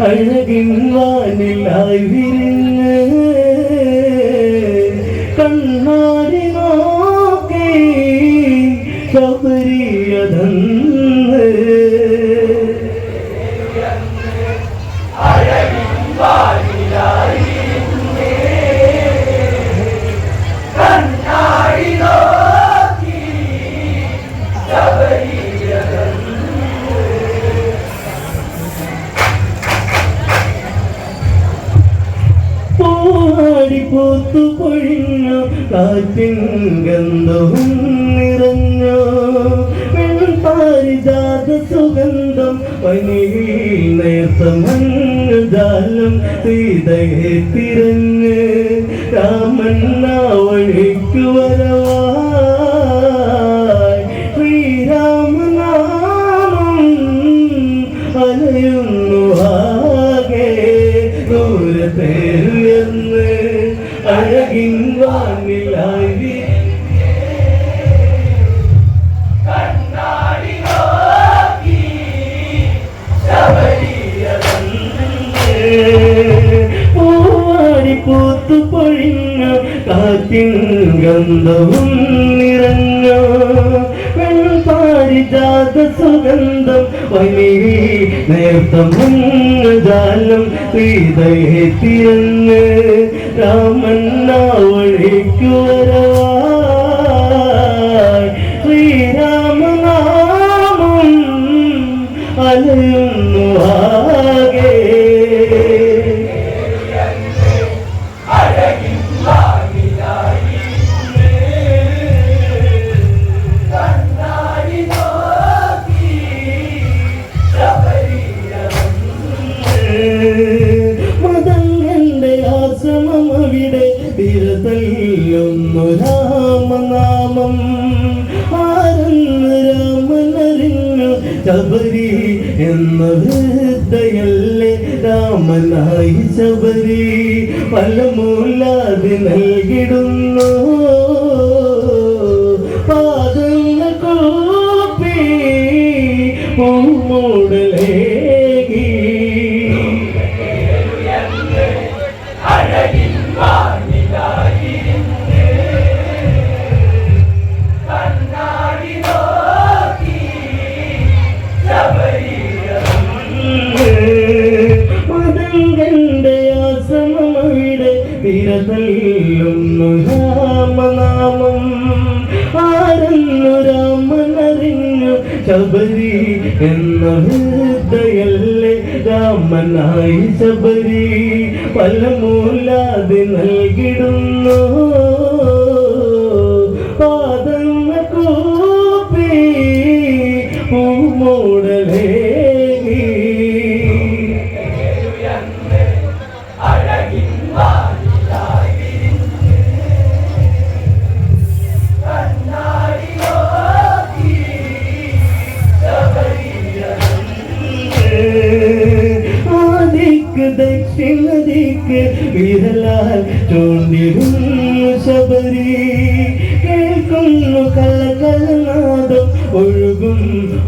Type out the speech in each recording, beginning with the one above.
അഴകിൻ വാനിലായി വിരിഞ്ഞ് പൂത്തു പൊഴിഞ്ഞു കാറ്റിൻ ഗന്ധവും നിറഞ്ഞു പാരിജാത സുഗന്ധം പനിയിൽ നേർത്ത മഞ്ഞുജാലം സീതയെ തിരഞ്ഞ് രാമൻ ആ വരവാ. ഗന്ധവും നിറഞ്ഞു. പാരിജാത സുഗന്ധം വലിയ നേർത്ത മുങ്ങജാലം സീതയെ തിരഞ്ഞ് ഹൃദയല്ലേ ശബരി പല മൂലാതെ നൽകിടുന്നു.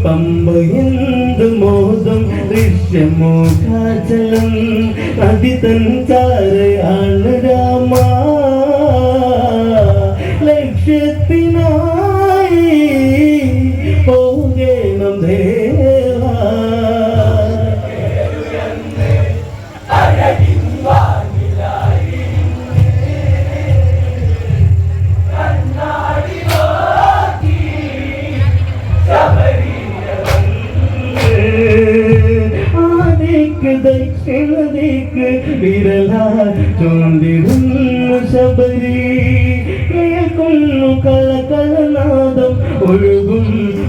ഒഴുകും പമ്പ എന്ത് മോദം ദൃശ്യമോ കാചലം നദി തൻ ചാരയാണ്. ആദിക്ക് ദക്ഷിണ ദിക്ക് വിരലാൽ ചൂണ്ടിടുന്നു ശബരി. കേൾക്കുന്നു കളകളനാദം ഒഴുകും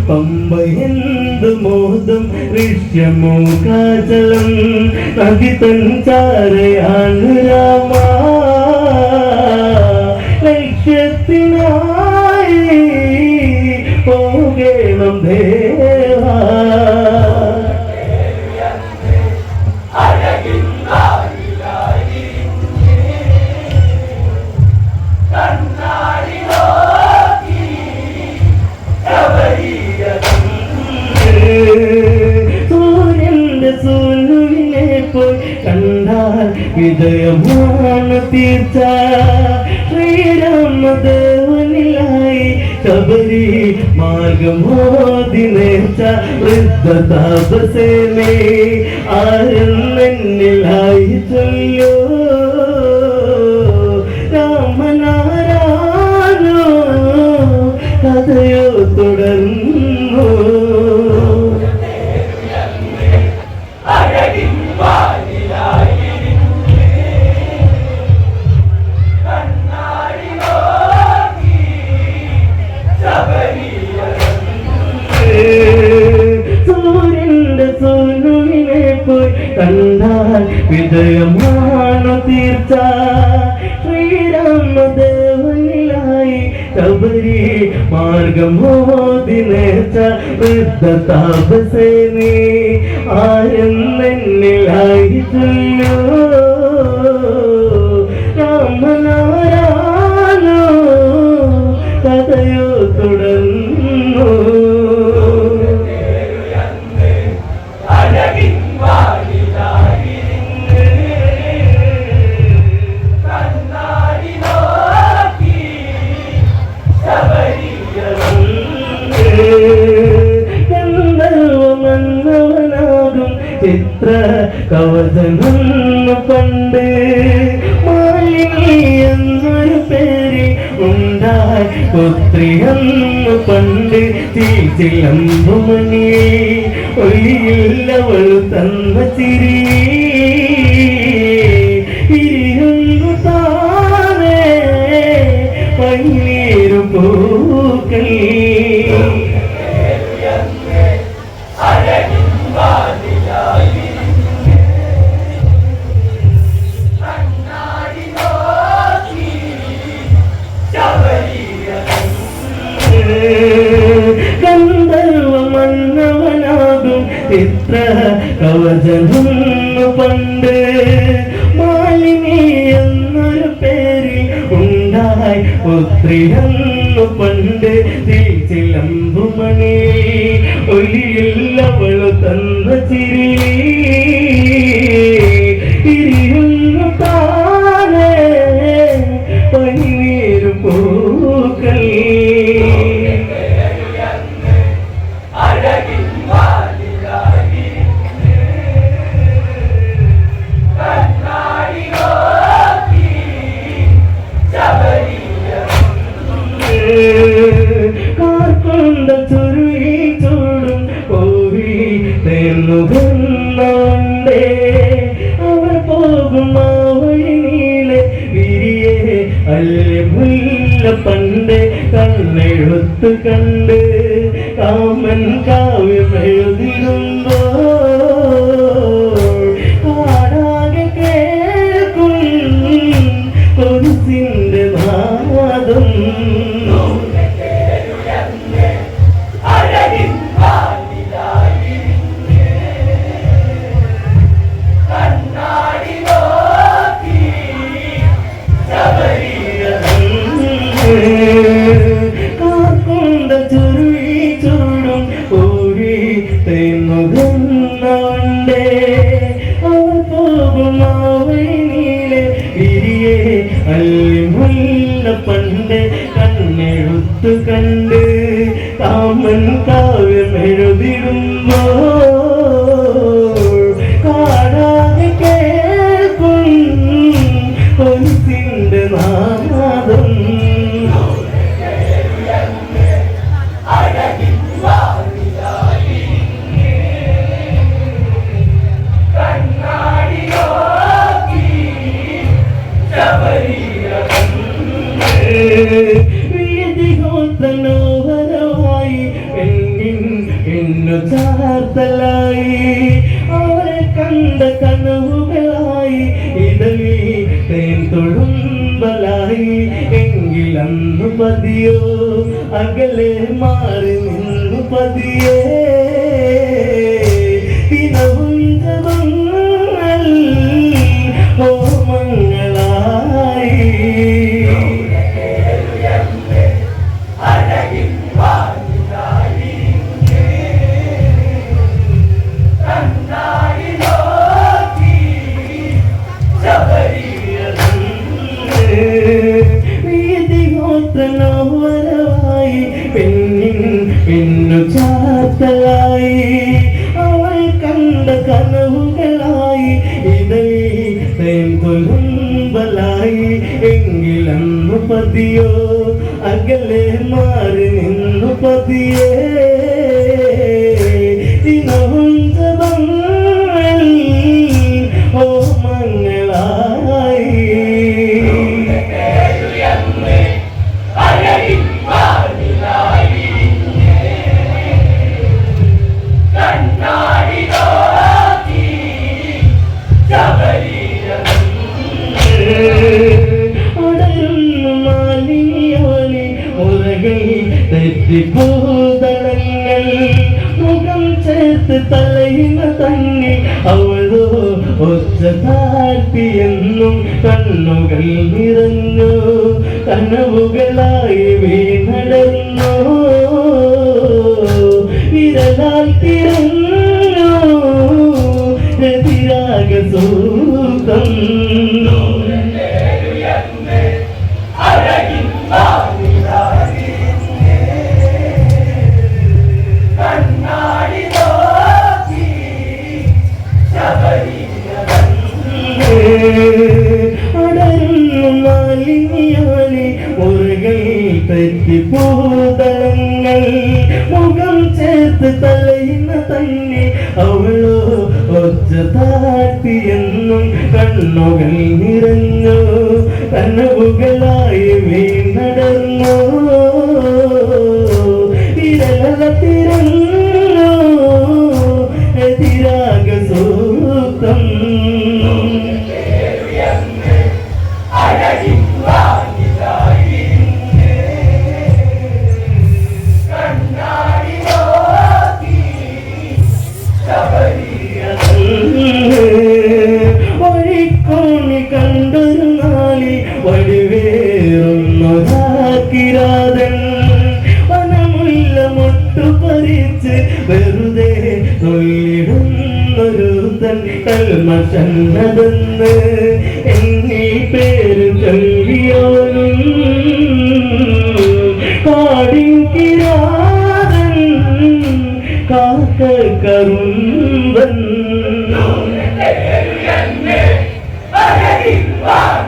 പമ്പ എന്ത് മോദം ദൃശ്യമോ കാജലം. നദി തൻ ചാരയാണ് വിജയമാണ് തീർച്ച ശ്രീരാമദേവനിലായി ശബരി മാർഗമോതി നേർച്ച. ആരും നിന്നിലായി ചൊല്ലോ. தத்தாபஸ் தன்வசிரே ഒത്തിരന്നു പണ്ട് തിരിച്ചിലമ്പുമണി ഒലിയുള്ളവൾ തന്ന ചിരി. പോകുന്നുണ്ടേ. അവർ പോകും വഴിയിലെ വിരിയെ. അല്ല പണ്ട് കണ്ണെഴുത്ത് കണ്ട് കാമൻ കാവ്യമെഴുതിരുന്നു Amen. കനവുകളായി വീണടന്നു. വിരലാൽ തിരഞ്ഞു. രതിരാഗ സൂതം. പഞ്ചതാട്ടിയെന്നും കണ്ണുകൾ നിറഞ്ഞു കണ്ണുകളായി വീ നടന്നു കൽക്കൽ മസന്നതെന്ന് എന്നീ പേര് ചൊല്ലിയോനും കാടിങ്കിരാതൻ കാക്ക കറുമ്പൻ Oh!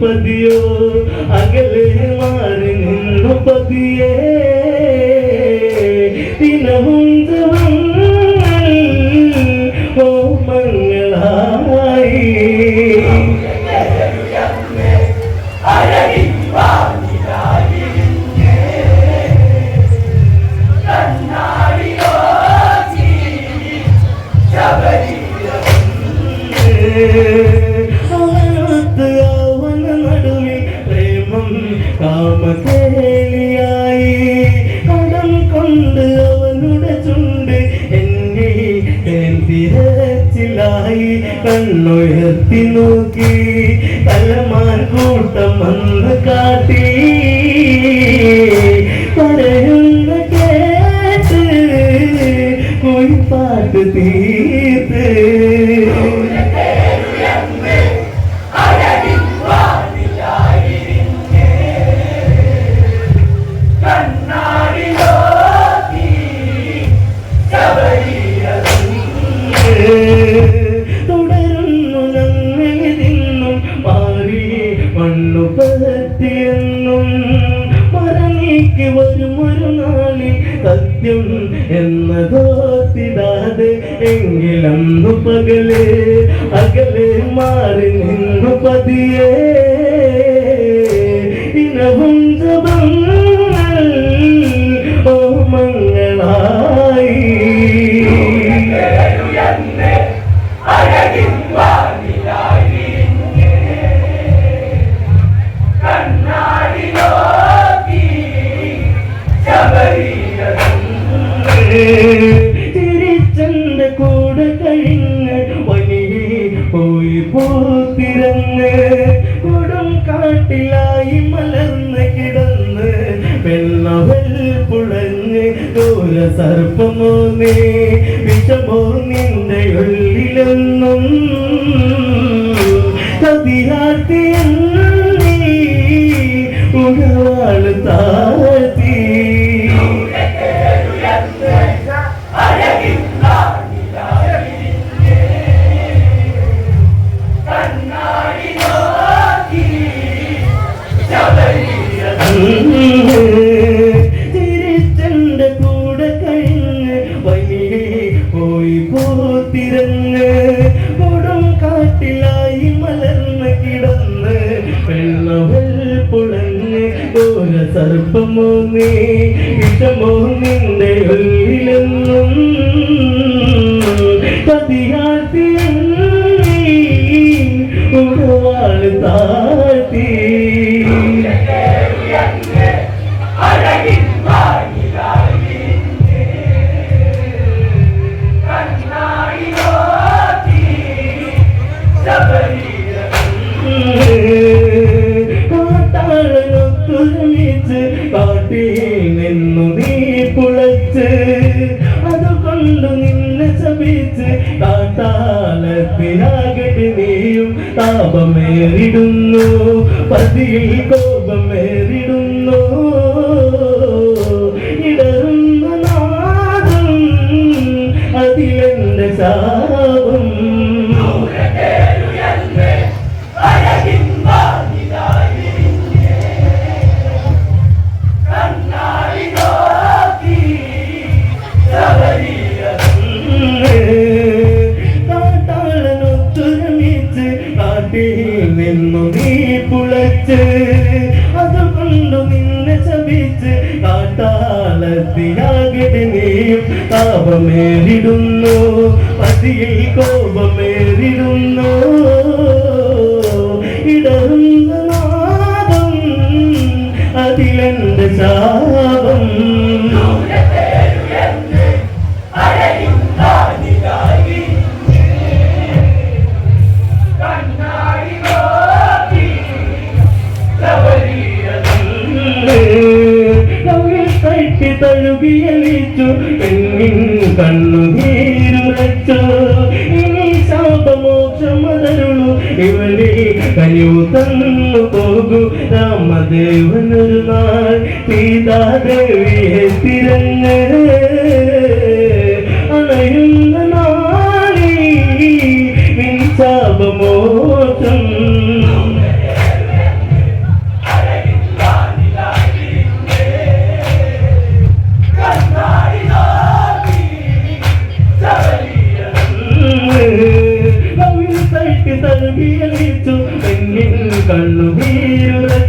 പതിയോ അകലെ മാറി നിന്നു പതിയോ. ഇഷ്ടമോ നിന്റെ ഉള്ളിലെന്ന് നീയും താപമേറിടുന്നു പതിയിൽ കോപമേറിടുന്നു കാലത്തിയാകിടനെയും താപമേറിടുന്നു പതിയിൽ കോപമേറിടുന്നു. കണ്ണു നീരുറച്ചു ഇനി ശാപമോക്ഷമതരുളു ഇവനെ കയ്യൂ തന്നു പോകു. രാമദേവനൊരു നാൾ സീതാദേവിയെ തിരഞ്ഞേ കണ്ണുനീരുകൾ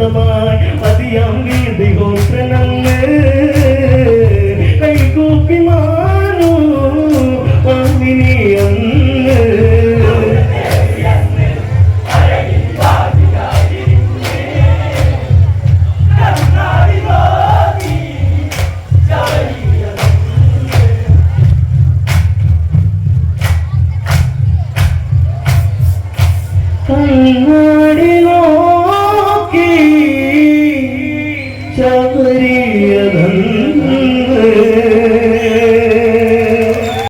ശബ്ദമായ മതിയാം വീതി ഗോത്ര